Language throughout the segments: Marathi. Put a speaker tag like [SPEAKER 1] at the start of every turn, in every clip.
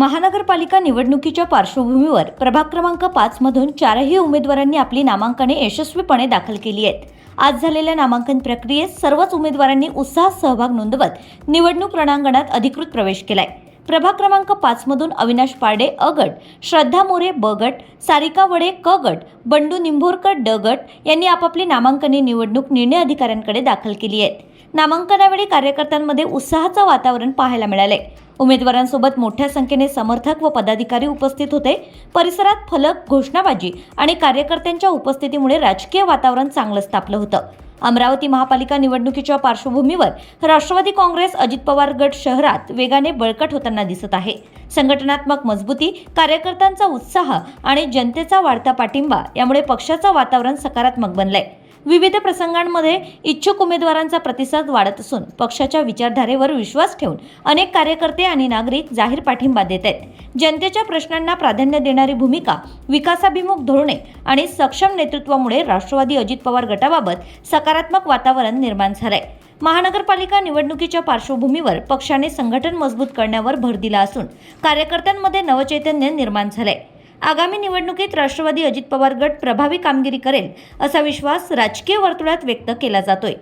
[SPEAKER 1] महानगरपालिका निवडणुकीच्या पार्श्वभूमीवर प्रभाग क्रमांक पाच मधून चारही उमेदवारांनी आपली नामांकने यशस्वीपणे दाखल केली आहेत. आज झालेल्या नामांकन प्रक्रियेत सर्वच उमेदवारांनी उत्साहात सहभाग नोंदवत निवडणूक रणांगणात अधिकृत प्रवेश केलाय. प्रभाग क्रमांक पाच मधून अविनाश पारडे अ गट श्रद्धा मोरे ब गट सारिका वडे क गट बंडू निंभोरकर ड गट यांनी आपापली नामांकने निवडणूक निर्णय अधिकाऱ्यांकडे दाखल केली आहेत. नामांकनावेळी कार्यकर्त्यांमध्ये उत्साहाचं वातावरण पाहायला मिळाले उमेदवारांसोबत मोठ्या संख्येने समर्थक व पदाधिकारी उपस्थित होते. परिसरात फलक घोषणाबाजी आणि कार्यकर्त्यांच्या उपस्थितीमुळे राजकीय वातावरण चांगलंच तापलं होतं. अमरावती महापालिका निवडणुकीच्या पार्श्वभूमीवर राष्ट्रवादी काँग्रेस अजित पवार गट शहरात वेगाने बळकट होताना दिसत आहे. संघटनात्मक मजबूती कार्यकर्त्यांचा उत्साह आणि जनतेचा वाढता पाठिंबा यामुळे पक्षाचं वातावरण सकारात्मक बनलंय. विविध प्रसंगांमध्ये इच्छुक उमेदवारांचा प्रतिसाद वाढत असून पक्षाच्या विचारधारेवर विश्वास ठेवून अनेक कार्यकर्ते आणि नागरिक जाहीर पाठिंबा देत आहेत. जनतेच्या प्रश्नांना प्राधान्य देणारी भूमिका विकासाभिमुख धोरणे आणि सक्षम नेतृत्वामुळे राष्ट्रवादी अजित पवार गटाबाबत सकारात्मक वातावरण निर्माण झालंय. महानगरपालिका निवडणुकीच्या पार्श्वभूमीवर पक्षाने संघटन मजबूत करण्यावर भर दिला असून कार्यकर्त्यांमध्ये नवचैतन्य निर्माण झालंय. आगामी निवडणुकीत राष्ट्रवादी अजित पवार गट प्रभावी कामगिरी करेल असा विश्वास राजकीय वर्तुळात व्यक्त केला जातोय.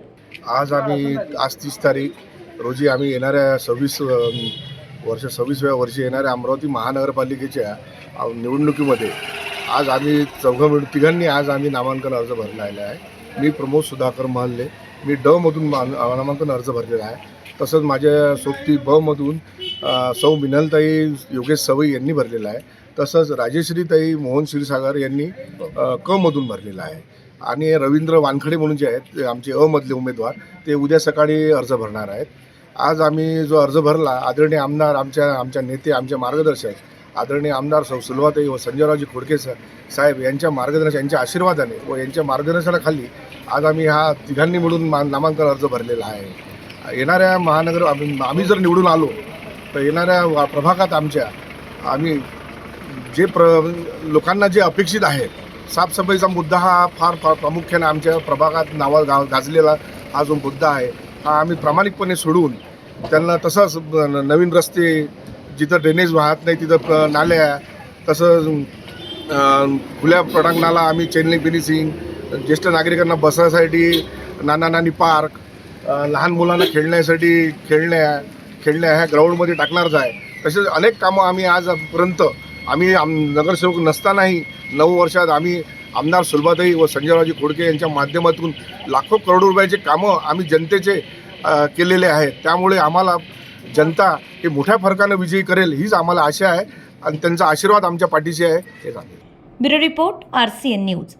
[SPEAKER 2] आज आम्ही आज तीस तारीख रोजी आम्ही येणाऱ्या सव्वीस वर्ष सव्वीसव्या वर्षी येणाऱ्या अमरावती महानगरपालिकेच्या निवडणुकीमध्ये आज आम्ही चौघं तिघांनी आज आम्ही नामांकन अर्ज भरलेला आहे. मी प्रमोद सुधाकर महल्ले मी ड मधून मा- नामांकन अर्ज भरलेला आहे. तसंच माझ्या सोबती ब मधून सौ मिनलताई योगेश सवई यांनी भरलेला आहे. तसंच राजेश्रीताई मोहन क्षीरसागर यांनी क मधून भरलेला आहे. आणि रवींद्र वानखडे म्हणून जे आहेत ते आमचे अ मधले उमेदवार ते उद्या सकाळी अर्ज भरणार आहेत. आज आम्ही जो अर्ज भरला आदरणीय आमदार आमच्या आमच्या नेते आमचे मार्गदर्शक आदरणीय आमदार सौ सुलभाताई व संजयरावजी खोडके सर साहेब यांच्या मार्गदर्शन यांच्या आशीर्वादाने व यांच्या मार्गदर्शनाखाली आज आम्ही हा तिघांनी मिळून मा नामांकन अर्ज भरलेला आहे. येणाऱ्या महानगर आम्ही आम्ही जर निवडून आलो तर येणाऱ्या प्रभागात आमच्या आम्ही जे प्र लोकांना जे अपेक्षित आहे साफसफाईचा मुद्दा हा फार फार प्रामुख्याने आमच्या प्रभागात नावा गा गाजलेला हा जो मुद्दा आहे हा आम्ही प्रामाणिकपणे सोडून त्यांना तसंच न- नवीन रस्ते जिथं ड्रेनेज वाहत नाही तिथं प- नाल्या तसंच खुल्या पटांगणाला आम्ही चेनलिंग फिनिशिंग ज्येष्ठ नागरिकांना बसण्यासाठी नाना नानी पार्क लहान मुलांना खेळण्यासाठी खेळण्या खेळण्या ह्या ग्राउंडमध्ये टाकणारच आहे. तसेच अनेक कामं आम्ही आजपर्यंत आम्ही आम नगरसेवक नसतानाही नऊ वर्षात आम्ही आमदार सुलभाताई व संजयरावजी खोडके यांच्या माध्यमातून लाखो करोडो रुपयाचे कामं आम्ही जनतेचे केलेले आहेत. त्यामुळे आम्हाला जनता हे मोठ्या फरकानं विजयी करेल हीच आम्हाला आशा आहे आणि त्यांचा आशीर्वाद आमच्या पाठीशी आहे. हे सांगेल
[SPEAKER 1] bureau report R C N news.